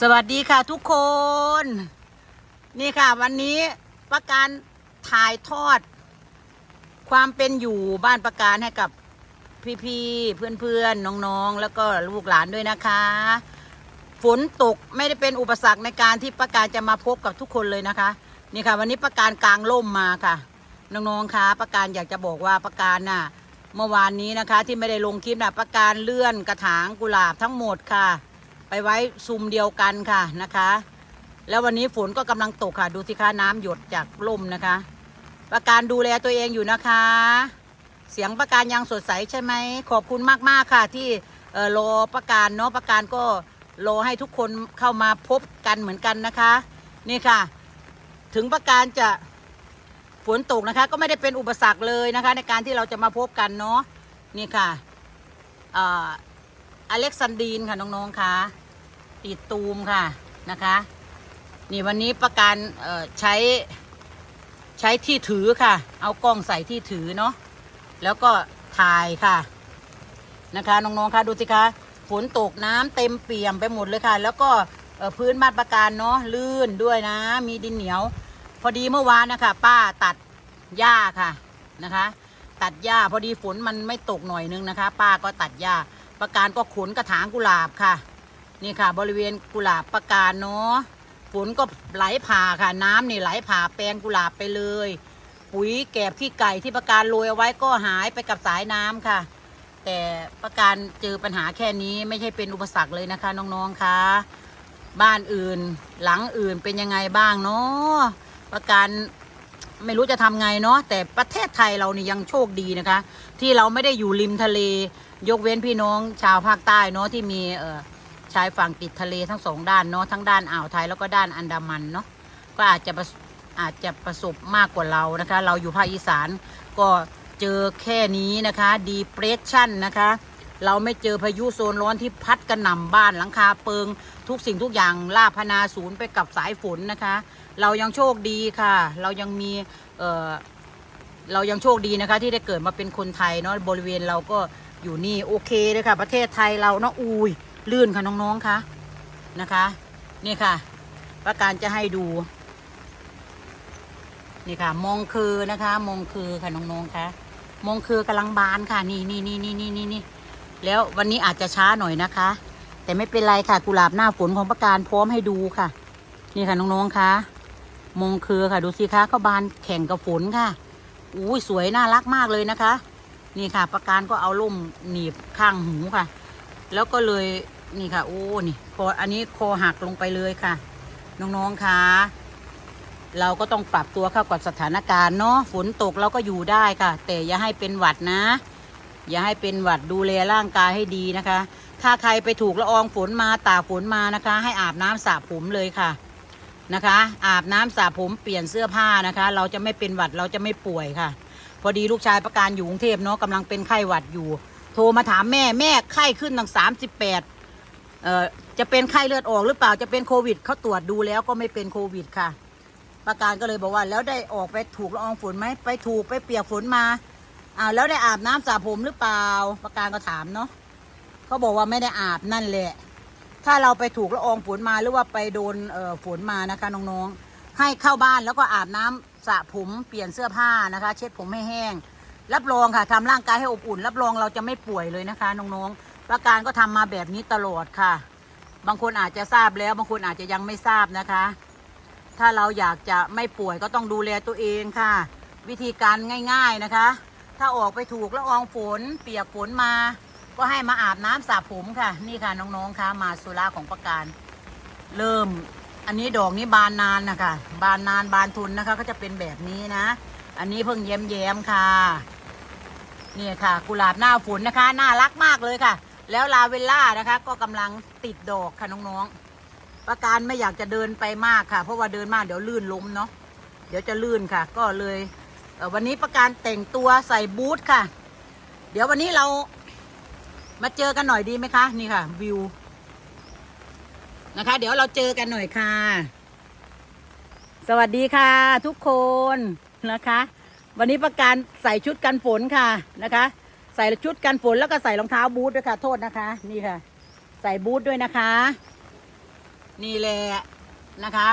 สวัสดีค่ะทุกคน นี่ค่ะ วันนี้ประการถ่ายทอด ความเป็นอยู่บ้านประการให้กับพี่ๆเพื่อนๆน้องๆ แล้วก็ลูกหลานด้วยนะคะ ฝนตกไม่ได้เป็นอุปสรรคในการที่ประการจะมาพบกับทุกคนเลยนะคะ นี่ค่ะ วันนี้ประการกลางล่มมาค่ะ น้องๆคะประการอยากจะบอกว่าประการน่ะเมื่อวานนี้นะคะ ที่ไม่ได้ลงคลิปนะประการเลื่อนกระถางกุหลาบทั้งหมดค่ะ ไปไว้ซุมเดียวกันค่ะนะคะ แล้ววันนี้ฝนก็กำลังตกค่ะ ดูสิคะน้ำหยดจากล่มนะคะ ประการดูแลตัวเองอยู่นะคะ เสียงประการยังสดใสใช่ไหมขอบคุณมากๆค่ะ ที่เออรอประการเนาะประการก็รอให้ทุกคนเข้ามาพบกันเหมือนกันนะคะ นี่ค่ะ ถึงประการจะฝนตกนะคะ ก็ไม่ได้เป็นอุปสรรคเลยนะคะ ในการที่เราจะมาพบกันเนาะนี่ค่ะ อเล็กซานดีนค่ะน้องๆค่ะติดตูมค่ะนะคะ นี่วันนี้ประการใช้ใช้ที่ถือค่ะ เอากล้องใส่ที่ถือเนาะแล้วก็ถ่ายค่ะนะคะน้องๆค่ะดูสิคะฝนตกน้ำเต็มเปี่ยมไปหมดเลยค่ะ แล้วก็พื้นบ้านประการเนาะลื่นด้วยนะ มีดินเหนียว พอดีเมื่อวานนะคะ ป้าตัดหญ้าค่ะนะคะ ตัดหญ้าพอดีฝนมันไม่ตกหน่อยนึงนะคะ ป้าก็ตัดหญ้า ประการก็ขนกระถางกุหลาบค่ะ นี่ค่ะ บริเวณกุหลาบประการเนาะฝนก็ไหลผ่าค่ะ น้ำนี่ไหลผ่าแปลงกุหลาบไปเลย ปุ๋ยแกบขี้ไก่ที่ประการโรยเอาไว้ก็หายไปกับสายน้ำค่ะ แต่ประการเจอปัญหาแค่นี้ไม่ใช่เป็นอุปสรรคเลยนะคะ น้องๆคะบ้านอื่น หลังอื่นเป็นยังไงบ้างเนาะประการไม่รู้จะทำไงเนาะแต่ประเทศไทยเรานี่ยังโชคดีนะคะ ที่เราไม่ได้อยู่ริมทะเล ยกเว้นพี่น้องชาวภาคใต้เนาะที่มีเออชายฝั่งติดทะเลทั้งสองด้านเนาะทั้งด้านอ่าวไทยแล้วก็ด้านอันดามันเนาะก็อาจจะอาจจะประสบมากกว่าเรานะคะ เราอยู่ภาคอีสานก็เจอแค่นี้นะคะดีเพรสชันนะคะ เราไม่เจอพายุโซนร้อนที่พัดกระหน่ำบ้านหลังคาเปิง ทุกสิ่งทุกอย่างลาพนาศูนย์ไปกับสายฝนนะคะ เรายังโชคดีค่ะ เรายังมีเอ่อ เรายังโชคดีนะคะ ที่ได้เกิดมาเป็นคนไทยเนาะบริเวณเราก็อยู่นี่โอเคเลยค่ะ ประเทศไทยเราเนาะอุ้ยลื่นค่ะน้องๆคะนะคะ นี่ค่ะประการจะให้ดูนี่ค่ะ มองคือนะคะ มองคือค่ะน้องๆคะมองคือกำลังบานค่ะ นี่นี่นี่นี่นี่นี่นี่แล้ววันนี้อาจจะช้าหน่อยนะคะ แต่ไม่เป็นไรค่ะกุหลาบหน้าฝนของประการพร้อมให้ดูค่ะ นี่ค่ะน้องๆคะมองคือค่ะดูสิคะเขาบานแข่งกับฝนค่ะ อุ้สวยน่ารักมากเลยนะคะ นี่ค่ะ ประการก็เอาล่มหนีบข้างหูค่ะ แล้วก็เลยนี่ค่ะ โอ้นี่คออันนี้คอหักลงไปเลยค่ะ น้องๆคะเราก็ต้องปรับตัวเข้ากับสถานการณ์เนาะฝนตกเราก็อยู่ได้ค่ะ แต่อย่าให้เป็นหวัดนะ อย่าให้เป็นหวัดดูแลร่างกายให้ดีนะคะ ถ้าใครไปถูกละอองฝนมาตากฝนมานะคะ ให้อาบน้ำสระผมเลยค่ะ นะคะ อาบน้ำสระผมเปลี่ยนเสื้อผ้านะคะ เราจะไม่เป็นหวัดเราจะไม่ป่วยค่ะ พอดีลูกชายประการอยู่กรุงเทพเนาะกำลังเป็นไข้หวัดอยู่ โทรมาถามแม่แม่ไข้ขึ้นตั้งสามสิบแปดเอ่อจะเป็นไข้เลือดออกหรือเปล่าจะเป็นโควิดเขาตรวจดูแล้วก็ไม่เป็นโควิดค่ะ ประการก็เลยบอกว่าแล้วได้ออกไปถูกละอองฝนไหมไปถูกไปเปียกฝนมาอ้าวแล้วได้อาบน้ำสระผมหรือเปล่า ประการก็ถามเนาะเขาบอกว่าไม่ได้อาบนั่นแหละ ถ้าเราไปถูกละอองฝนมาหรือว่าไปโดนเอ่อฝนมานะคะน้องๆ ให้เข้าบ้านแล้วก็อาบน้ำสระผมเปลี่ยนเสื้อผ้านะคะ เช็ดผมให้แห้ง รับรองค่ะทำร่างกายให้อบอุ่น รับรองเราจะไม่ป่วยเลยนะคะน้องๆ ประการก็ทำมาแบบนี้ตลอดค่ะ บางคนอาจจะทราบแล้วบางคนอาจจะยังไม่ทราบนะคะ ถ้าเราอยากจะไม่ป่วยก็ต้องดูแลตัวเองค่ะ วิธีการง่าย ๆนะคะ ถ้าออกไปถูกละอองฝน เปียกฝนมา ก็ให้มาอาบน้ำสระผมค่ะ นี่ค่ะน้องๆค่ะมาสุราของประการ เริ่ม อันนี้ดอกนี้บานนานนะคะบานนานบานทุนนะคะก็จะเป็นแบบนี้นะ อันนี้เพิ่งแย้มแย้มๆค่ะนี่ค่ะ กุหลาบหน้าฝนนะคะ น่ารักมากเลยค่ะ แล้วลาเวลล่านะคะ ก็กำลังติดดอกค่ะน้องๆ ประการไม่อยากจะเดินไปมากค่ะ เพราะว่าเดินมากเดี๋ยวลื่นล้มเนาะเดี๋ยวจะลื่นค่ะ ก็เลยวันนี้ประการแต่งตัวใส่บูทค่ะ เดี๋ยววันนี้เรา มาเจอกันหน่อยดีไหมคะ นี่ค่ะ วิว นะคะ เดี๋ยวเราเจอกันหน่อยค่ะ สวัสดีค่ะ ทุกคนนะคะ วันนี้ประการใส่ชุดกันฝนค่ะนะคะ ใส่ชุดกันฝนแล้วก็ใส่รองเท้าบูทด้วยค่ะโทษนะคะ นี่ค่ะ ใส่บูทด้วยนะคะ นี่แหละนะคะ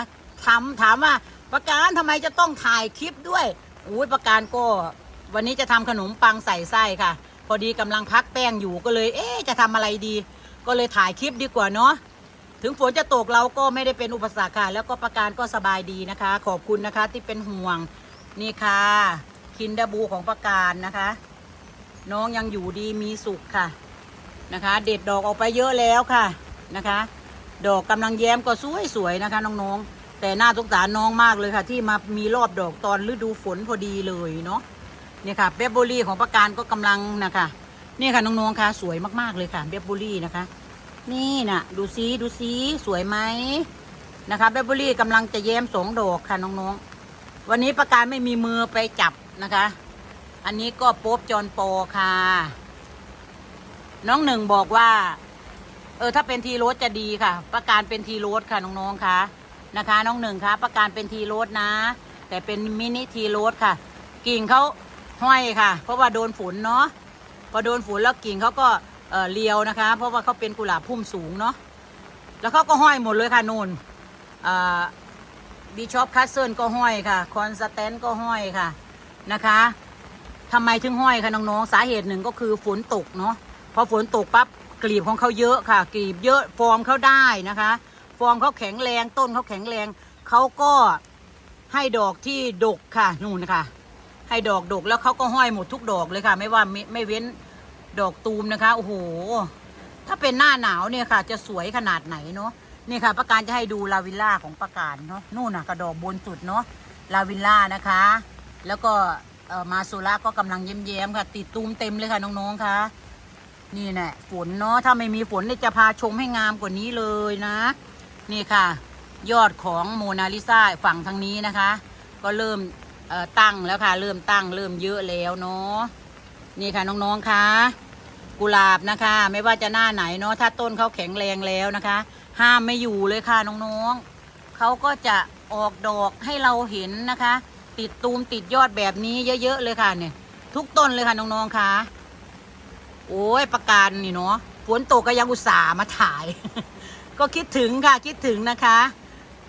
ถามถามว่าประการทำไมจะต้องถ่ายคลิปด้วยอุ้ยประการก็ วันนี้จะทำขนมปังใส่ไส้ค่ะ อดีกำลังพักแป้งอยู่ก็เลย เอ๊จะทำอะไรดี ก็เลยถ่ายคลิปดีกว่าเนาะถึงฝนจะตกเราก็ไม่ได้เป็นอุปสรรคค่ะ แล้วก็ประการก็สบายดีนะคะ ขอบคุณนะคะที่เป็นห่วงนี่ค่ะคินดาบูของประการนะคะ น้องยังอยู่ดีมีสุขค่ะนะคะ เด็ดดอกออกไปเยอะแล้วค่ะนะคะ ดอกกำลังแย้มก็สวยๆนะคะ น้องๆแต่น่าสงสารน้องมากเลยค่ะ ที่มามีรอบดอกตอนฤดูฝนพอดีเลยเนาะ นี่ยค่ะเบบโบลี่ของประการก็กำลังนะคะนี่ค่ะน้องๆค่ะสวยมากๆเลยค่ะเบบโบลี่นะคะ นี่นะดูซิดูซิสวยไหมนะคะเบบโบลี่กำลังจะแย้มสองดอกค่ะน้องๆ วันนี้ประการไม่มีมือไปจับนะคะ อันนี้ก็โป๊บจอนโปค่ะ น้องหนึ่งบอกว่า เออถ้าเป็นทีโรสจะดีค่ะ ประการเป็นทีโรสค่ะน้องๆค่ะนะคะ น้องหนึ่งคะประการเป็นทีโรสนะ แต่เป็นมินิทีโรสค่ะ กิ่งเขา ห้อยค่ะ เพราะว่าโดนฝนเนาะพอโดนฝนแล้วกิ่งเขาก็เออเรียวนะคะ เพราะว่าเขาเป็นกุหลาบพุ่มสูงเนาะแล้วเขาก็ห้อยหมดเลยค่ะนูนบิชอปคัสเซิลก็ห้อยค่ะคอนสแตนก็ห้อยค่ะนะคะทำไมถึงห้อยคะน้องๆสาเหตุหนึ่งก็คือฝนตกเนาะพอฝนตกปั๊บกลีบของเขาเยอะค่ะกลีบเยอะฟอร์มเขาได้นะคะ ฟอร์มเขาแข็งแรงต้นเขาแข็งแรงเขาก็ให้ดอกที่ดกค่ะนู่นค่ะ ให้ดอกดกแล้วเขาก็ห้อยหมดทุกดอกเลยค่ะ ไม่ว่าไม่ไม่เว้นดอกตูมนะคะ โอ้โห ถ้าเป็นหน้าหนาวเนี่ยค่ะ จะสวยขนาดไหนเนาะนี่ค่ะประการจะให้ดูลาวิลล่าของประการเนาะนู่นน่ะกระดอกบนสุดเนาะลาวิลล่านะคะ แล้วก็เออมาซูระก็กำลังเย้มๆค่ะ ติดตูมเต็มเลยค่ะน้องๆค่ะนี่แหละฝนเนาะถ้าไม่มีฝนเนี่ยจะพาชมให้งามกว่านี้เลยนะ นี่ค่ะ ยอดของโมนาลิซาฝั่งทางนี้นะคะ ก็เริ่ม ตั้งแล้วค่ะ เริ่มตั้งเริ่มเยอะแล้วเนาะนี่ค่ะน้องๆค่ะกุหลาบนะคะ ไม่ว่าจะหน้าไหนเนาะถ้าต้นเขาแข็งแรงแล้วนะคะ ห้ามไม่อยู่เลยค่ะน้องๆเขาก็จะออกดอกให้เราเห็นนะคะ ติดตูมติดยอดแบบนี้เยอะๆเลยค่ะเนี่ย ทุกต้นเลยค่ะน้องๆค่ะโอ้ยประการนี่เนาะฝนตกก็ยังอุตส่าห์มาถ่าย ก็คิดถึงค่ะคิดถึงนะคะ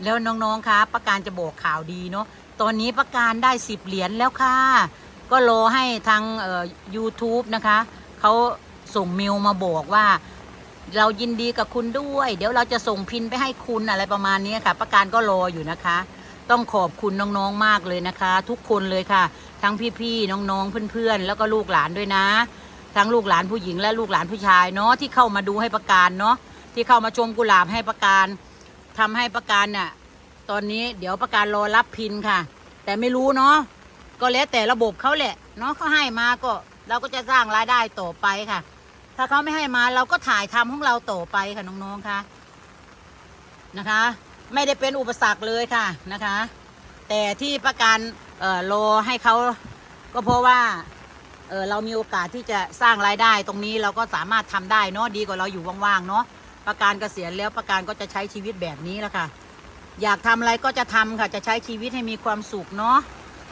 แล้วน้องๆคะประการจะบอกข่าวดีเนาะ ตอนนี้ประการได้สิบเหรียญแล้วค่ะ ก็รอให้ทางเอ่อ YouTube นะคะ เขาส่งเมลมาบอกว่า เรายินดีกับคุณด้วย เดี๋ยวเราจะส่งพินไปให้คุณอะไรประมาณนี้ค่ะ ประการก็รออยู่นะคะ ต้องขอบคุณน้องๆมากเลยนะคะ ทุกคนเลยค่ะ ทั้งพี่ๆน้องๆเพื่อนๆ แล้วก็ลูกหลานด้วยนะ ทั้งลูกหลานผู้หญิงและลูกหลานผู้ชายเนาะที่เข้ามาดูให้ประการเนาะที่เข้ามาชมกุหลาบให้ประการทำให้ประการน่ะ ตอนนี้เดี๋ยวประการรอรับพินค่ะ แต่ไม่รู้เนาะก็แล้วแต่ระบบเขาแหละเนาะเขาให้มาก็เราก็จะสร้างรายได้ต่อไปค่ะ ถ้าเขาไม่ให้มาเราก็ถ่ายทำของเราต่อไปค่ะน้องๆค่ะนะคะ ไม่ได้เป็นอุปสรรคเลยค่ะนะคะ แต่ที่ประการเอ่อรอให้เขาก็เพราะว่าเออเรามีโอกาสที่จะสร้างรายได้ตรงนี้เราก็สามารถทำได้เนาะดีกว่าเราอยู่ว่างๆเนาะประการเกษียณแล้วประการก็จะใช้ชีวิตแบบนี้แหละค่ะ อยากทำอะไรก็จะทำค่ะ จะใช้ชีวิตให้มีความสุขเนาะ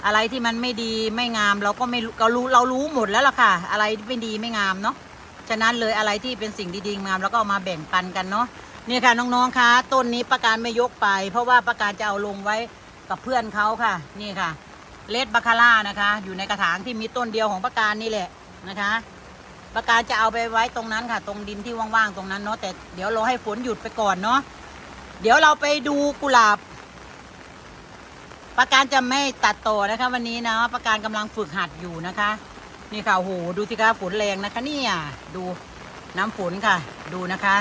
อะไรที่มันไม่ดีไม่งามเราก็ไม่เรารู้เรารู้หมดแล้วล่ะค่ะ อะไรไม่ดีไม่งามเนาะฉะนั้นเลยอะไรที่เป็นสิ่งดีๆงามแล้วก็เอามาแบ่งปันกันเนาะนี่ค่ะน้องๆคะต้นนี้ประการไม่ยกไป เพราะว่าประการจะเอาลงไว้กับเพื่อนเขาค่ะ นี่ค่ะเลดบาคาร่านะคะ อยู่ในกระถางที่มีต้นเดียวของประการนี่แหละนะคะ ประการจะเอาไปไว้ตรงนั้นค่ะ ตรงดินที่ว่างๆตรงนั้นเนาะแต่เดี๋ยวรอให้ฝนหยุดไปก่อนเนาะ เดี๋ยวเราไปดูกุหลาบ ประการจะไม่ตัดต่อนะคะ วันนี้นะประการกำลังฝึกหัดอยู่นะคะ นี่ค่ะโหดูสิคะฝนแรงนะคะ เนี่ยดูน้ำฝนค่ะ ดูนะคะ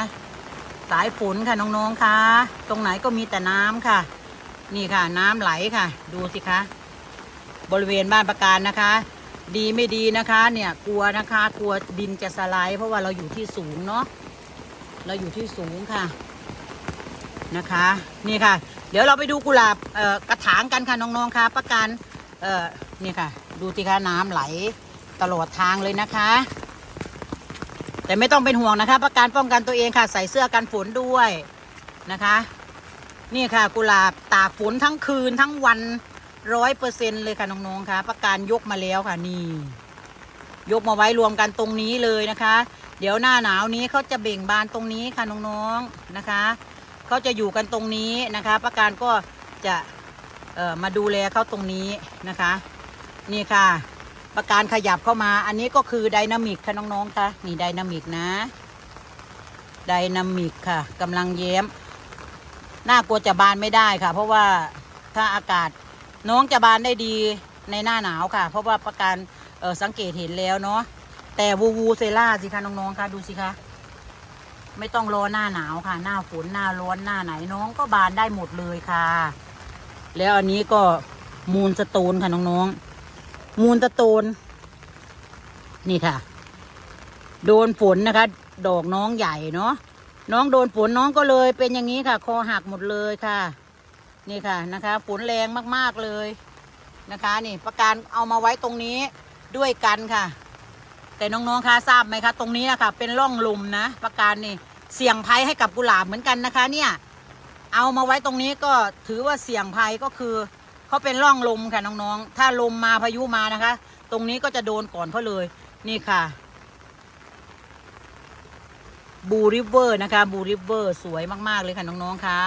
สายฝนค่ะน้องๆคะตรงไหนก็มีแต่น้ำค่ะ นี่ค่ะ น้ำไหลค่ะ ดูสิคะบริเวณบ้านประการนะคะ ดีไม่ดีนะคะ เนี่ยกลัวนะคะ กลัวดินจะสไลด์เพราะว่าเราอยู่ที่สูงเนาะเราอยู่ที่สูงค่ะ นะคะ นี่ค่ะ เดี๋ยวเราไปดูกุหลาบกระถางกันค่ะน้องๆค่ะประการนี่ค่ะ ดูสิคะน้ำไหลตลอดทางเลยนะคะ แต่ไม่ต้องเป็นห่วงนะคะ ประการป้องกันตัวเองค่ะ ใส่เสื้อกันฝนด้วยนะคะ นี่ค่ะ กุหลาบตากฝนทั้งคืนทั้งวันร้อยเปอร์เซ็นเลยค่ะน้องๆค่ะ ประการยกมาแล้วค่ะนี่ ยกมาไว้รวมกันตรงนี้เลยนะคะ เดี๋ยวหน้าหนาวนี้เขาจะเบ่งบานตรงนี้ค่ะน้องๆนะคะ เขาจะอยู่กันตรงนี้นะคะประการก็จะมาดูแลเขาตรงนี้นะคะ นี่ค่ะ ประการขยับเข้ามา อันนี้ก็คือไดนามิกค่ะน้องๆค่ะนี่ไดนามิกนะไดนามิกค่ะกำลังเย้มน่ากลัวจะบานไม่ได้ค่ะ เพราะว่าถ้าอากาศน้องจะบานได้ดีในหน้าหนาวค่ะ เพราะว่าประการสังเกตเห็นแล้วเนาะแต่วูวูเซล่าสิคะน้องๆค่ะดูสิคะ ไม่ต้องรอหน้าหนาวค่ะ หน้าฝนหน้าร้อนหน้าไหนน้องก็บานได้หมดเลยค่ะ แล้วอันนี้ก็มูลสโตนค่ะน้องๆ มูลสโตน นี่ค่ะ โดนฝนนะคะ ดอกน้องใหญ่เนาะน้องโดนฝนน้องก็เลยเป็นอย่างนี้ค่ะ คอหักหมดเลยค่ะ นี่ค่ะนะคะฝนแรงมากๆเลยนะคะ นี่ประการเอามาไว้ตรงนี้ด้วยกันค่ะ แต่น้องๆคะทราบไหมคะ ตรงนี้นะคะเป็นร่องลุมนะ ประการนี่ เสี่ยงภัยให้กับกุหลาบเหมือนกันนะคะ เนี่ย เอามาไว้ตรงนี้ก็ถือว่าเสี่ยงภัยก็คือเขาเป็นร่องลมค่ะน้องๆ ถ้าลมมาพายุมานะคะ ตรงนี้ก็จะโดนก่อนเขาเลย นี่ค่ะบูริเวอร์นะคะบูริเวอร์สวยมากๆเลยค่ะน้องๆคะ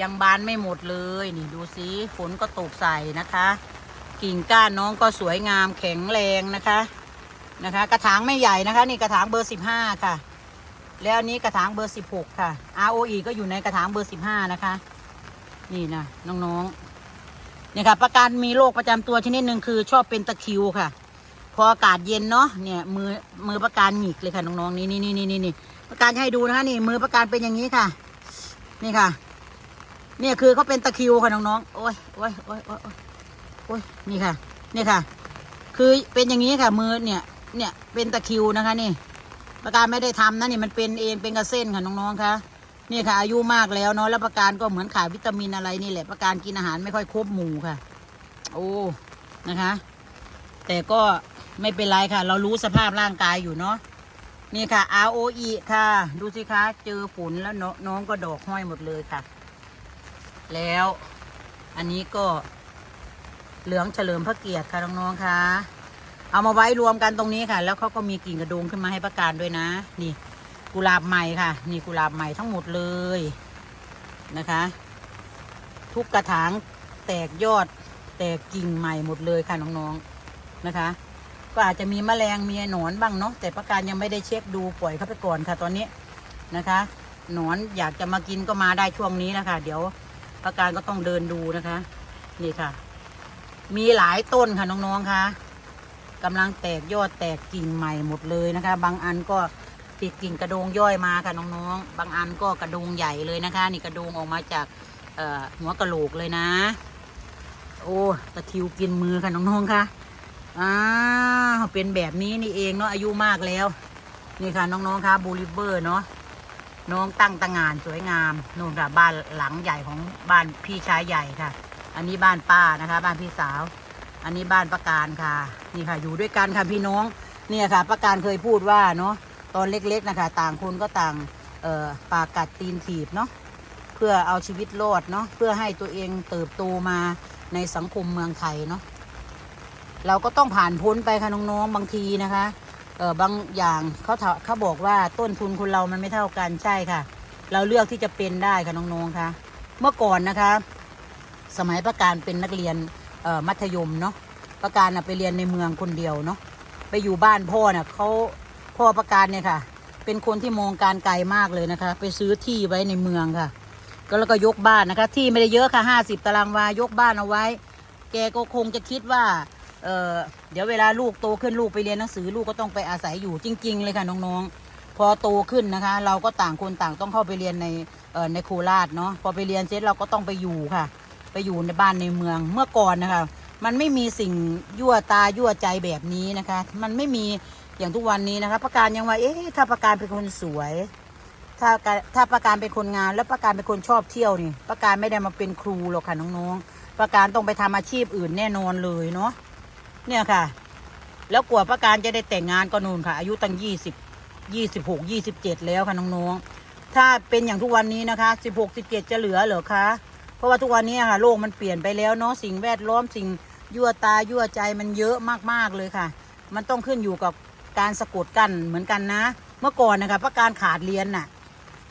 ยังบานไม่หมดเลยนี่ดูสิฝนก็ตกใส่นะคะ กิ่งก้านน้องก็สวยงามแข็งแรงนะคะนะคะ กระถางไม่ใหญ่นะคะ นี่กระถางเบอร์สิบห้าค่ะ แล้วนี้กระถางเบอร์สิบหกค่ะ ROE ก็อยู่ในกระถางเบอร์สิบห้านะคะ นี่นะน้องๆเนี่ยค่ะ ประกันมีโรคประจำตัวชนิดหนึ่งคือชอบเป็นตะคิวค่ะ พออากาศเย็นเนาะเนี่ยมือมือประกันหงิกเลยค่ะน้องๆนี่นี่นี่นี่นี่ประการให้ดูนะคะนี่ มือประการเป็นอย่างนี้ค่ะ นี่ค่ะ เนี่ยคือเขาเป็นตะคิวค่ะน้องๆโอ้ยโอ้ยโอ้ยโอ้ยโอ้ยนี่ค่ะ นี่ค่ะ คือเป็นอย่างนี้ค่ะ มือเนี่ย เนี่ยเป็นตะคิวนะคะนี่ ประการไม่ได้ทำนะนี่มันเป็นเองเป็นกระเส้นค่ะน้องๆคะนี่ค่ะ อายุมากแล้วเนาะแล้วประการก็เหมือนขาดวิตามินอะไรนี่แหละประการกินอาหารไม่ค่อยครบหมู่ค่ะ โอ้นะคะ แต่ก็ไม่เป็นไรค่ะ เรารู้สภาพร่างกายอยู่เนาะนี่ค่ะ ROE ค่ะ ดูสิคะ เจอฝนแล้วนน้องก็ดอกห้อยหมดเลยค่ะ แล้วอันนี้ก็เหลืองเฉลิมพระเกียรติค่ะน้องๆค่ะ เอามาไว้รวมกันตรงนี้ค่ะ แล้วเขาก็มีกิ่งกระโดงขึ้นมาให้ประการด้วยนะ นี่ กุหลาบใหม่ค่ะ นี่กุหลาบใหม่ทั้งหมดเลยนะคะ ทุกกระถางแตกยอด แตกกิ่งใหม่หมดเลยค่ะน้องๆนะคะ ก็อาจจะมีแมลงมีหนอนบ้างเนาะแต่ประการยังไม่ได้เช็คดูปล่อยเข้าไปก่อนค่ะ ตอนนี้นะคะหนอนอยากจะมากินก็มาได้ช่วงนี้นะคะ เดี๋ยวประการก็ต้องเดินดูนะคะ นี่ค่ะ มีหลายต้นค่ะน้องๆค่ะ กำลังแตกยอดแตกกิ่งใหม่หมดเลยนะคะ บางอันก็ติดกิ่งกระโดงย่อยมาค่ะน้องๆ บางอันก็กระโดงใหญ่เลยนะคะ นี่กระโดงออกมาจากหัวกระโหลกเลยนะ โอ้ตะคิวกินมือค่ะน้องๆค่ะอ้าวเป็นแบบนี้นี่เองเนาะอายุมากแล้ว นี่ค่ะน้องๆค่ะบูริเบอร์เนาะน้องตั้งตางานสวยงามนู่นค่ะบ้านหลังใหญ่ของบ้านพี่ชายใหญ่ค่ะ อันนี้บ้านป้านะคะ บ้านพี่สาว อันนี้บ้านประการค่ะ นี่ค่ะ อยู่ด้วยกันค่ะพี่น้อง เนี่ยค่ะ ประการเคยพูดว่าเนาะตอนเล็กๆนะคะ ต่างคนก็ต่างเอ่อปากกัดตีนถีบเนาะเพื่อเอาชีวิตรอดเนาะเพื่อให้ตัวเองเติบโตมาในสังคมเมืองไทยเนาะเราก็ต้องผ่านพ้นไปค่ะน้องๆบางทีนะคะเออบางอย่างเขาถาเขาบอกว่าต้นทุนคนเรามันไม่เท่ากันใช่ค่ะ เราเลือกที่จะเป็นได้ค่ะน้องๆค่ะ เมื่อก่อนนะคะ สมัยประการเป็นนักเรียน เอ่อมัธยมเนาะประการนะไปเรียนในเมืองคนเดียวเนาะไปอยู่บ้านพ่อน่ะเขาพ่อประการเนี่ยค่ะ เป็นคนที่มองการไกลมากเลยนะคะ ไปซื้อที่ไว้ในเมืองค่ะ ก็แล้วก็ยกบ้านนะคะ ที่ไม่ได้เยอะค่ะห้าสิบตารางวายกบ้านเอาไว้ แกก็คงจะคิดว่าเออเดี๋ยวเวลาลูกโตขึ้นลูกไปเรียนหนังสือลูกก็ต้องไปอาศัยอยู่จริง ๆ เลยค่ะน้องๆ พอโตขึ้นนะคะ เราก็ต่างคนต่างต้องเข้าไปเรียนในเออในโคราชเนาะพอไปเรียนเสร็จเราก็ต้องไปอยู่ค่ะ ไปอยู่ในบ้านในเมืองเมื่อก่อนนะคะ มันไม่มีสิ่งยั่วตายั่วใจแบบนี้นะคะ มันไม่มีอย่างทุกวันนี้นะคะ ประการยังว่าเอ๊ะถ้าประการเป็นคนสวย ถ้าการถ้าประการเป็นคนงาน แล้วประการเป็นคนชอบเที่ยวนี่ ประการไม่ได้มาเป็นครูหรอกค่ะน้องๆ ประการต้องไปทำอาชีพอื่นแน่นอนเลยเนาะเนี่ยค่ะ แล้วกว่าประการจะได้แต่งงานก็นูนค่ะ อายุตั้งยี่สิบยี่สิบหกยี่สิบเจ็ดแล้วค่ะน้องๆถ้าเป็นอย่างทุกวันนี้นะคะสิบหกสิบเจ็ดจะเหลือเหรอคะ ราะว่าทุกวันนี้ค่ะโลกมันเปลี่ยนไปแล้วเนาะสิ่งแวดล้อมสิ่งยั่วตายั่วใจมันเยอะมากๆเลยค่ะ มันต้องขึ้นอยู่กับการสะกดกันเหมือนกันนะ เมื่อก่อนนะคะประการขาดเรียนน่ะ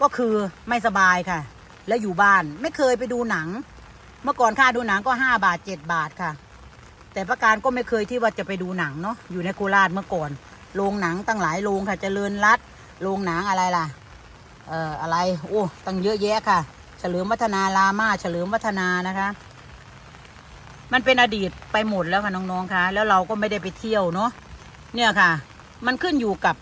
ก็คือไม่สบายค่ะ แล้วอยู่บ้านไม่เคยไปดูหนัง เมื่อก่อนค่าดูหนังก็ห้าบาทเจ็ดบาทค่ะ แต่ประการก็ไม่เคยที่ว่าจะไปดูหนังเนาะอยู่ในโคราชเมื่อก่อนโรงหนังตั้งหลายโรงค่ะเจริญรัตโรงหนังอะไรล่ะเอ่ออะไรโอ้ตั้งเยอะแยะค่ะ เฉลิมวัฒนารามาเฉลิมวัฒนานะคะ มันเป็นอดีตไปหมดแล้วค่ะน้องๆคะแล้วเราก็ไม่ได้ไปเที่ยวเนาะเนี่ยค่ะ มันขึ้นอยู่กับ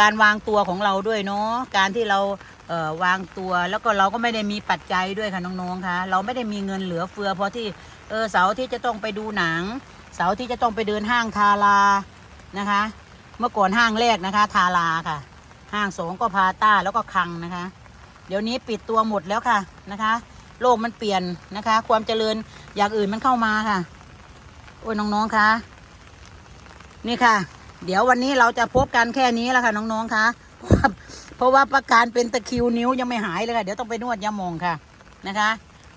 การวางตัวของเราด้วยเนาะการที่เราเอ่อวางตัวแล้วก็เราก็ไม่ได้มีปัจจัยด้วยค่ะน้องๆคะเราไม่ได้มีเงินเหลือเฟือเพราะที่เออเสาร์ที่จะต้องไปดูหนัง เสาร์ที่จะต้องไปเดินห้างทารานะคะ เมื่อก่อนห้างแรกนะคะ ทาราค่ะ ห้างสองก็พาต้าแล้วก็คังนะคะ เดี๋ยวนี้ปิดตัวหมดแล้วค่ะนะคะ โลกมันเปลี่ยนนะคะ ความเจริญอย่างอื่นมันเข้ามาค่ะ โอ้ยน้องๆคะนี่ค่ะ เดี๋ยววันนี้เราจะพบกันแค่นี้แล้วค่ะ น้องๆคะเพราะว่าเพราะว่าประการเป็นตะคิวนิ้วยังไม่หายเลยค่ะ เดี๋ยวต้องไปนวดยามองค่ะนะคะ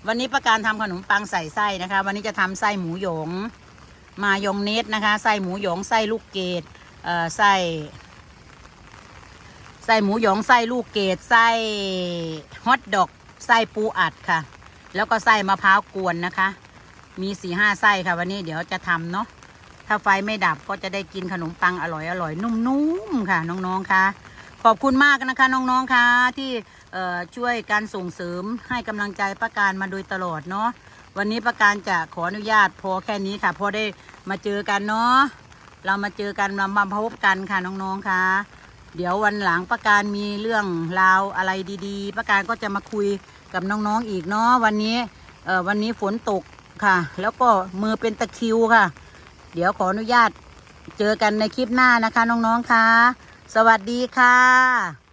วันนี้ประการทำขนมปังใส่ไส้นะคะ วันนี้จะทำไส้หมูหยอง มายองเนสนะคะ ไส้หมูหยองไส้ลูกเกดเอ่อไส้ ไส้หมูหยองไส้ลูกเกดไส้ฮอทดอกไส้ปูอัดค่ะ แล้วก็ไส้มะพร้าวกวนนะคะ มีสี่ห้าไส้ค่ะ วันนี้เดี๋ยวจะทำเนาะถ้าไฟไม่ดับก็จะได้กินขนมปังอร่อยอร่อยนุ่มๆค่ะ น้องๆค่ะ ขอบคุณมากนะคะ น้องๆค่ะที่ช่วยการส่งเสริมให้กำลังใจประการมาโดยตลอดเนาะวันนี้ประการจะขออนุญาตพอแค่นี้ค่ะพอได้มาเจอกันเนาะเรามาเจอกันมามาพบกันค่ะน้องๆค่ะ เดี๋ยววันหลังประการมีเรื่องราวอะไรดีๆ ประการก็จะมาคุยกับน้องๆอีกเนาะวันนี้เอ่อวันนี้ฝนตกค่ะ แล้วก็มือเป็นตะคริวค่ะ เดี๋ยวขออนุญาตเจอกันในคลิปหน้านะคะน้องๆค่ะ สวัสดีค่ะ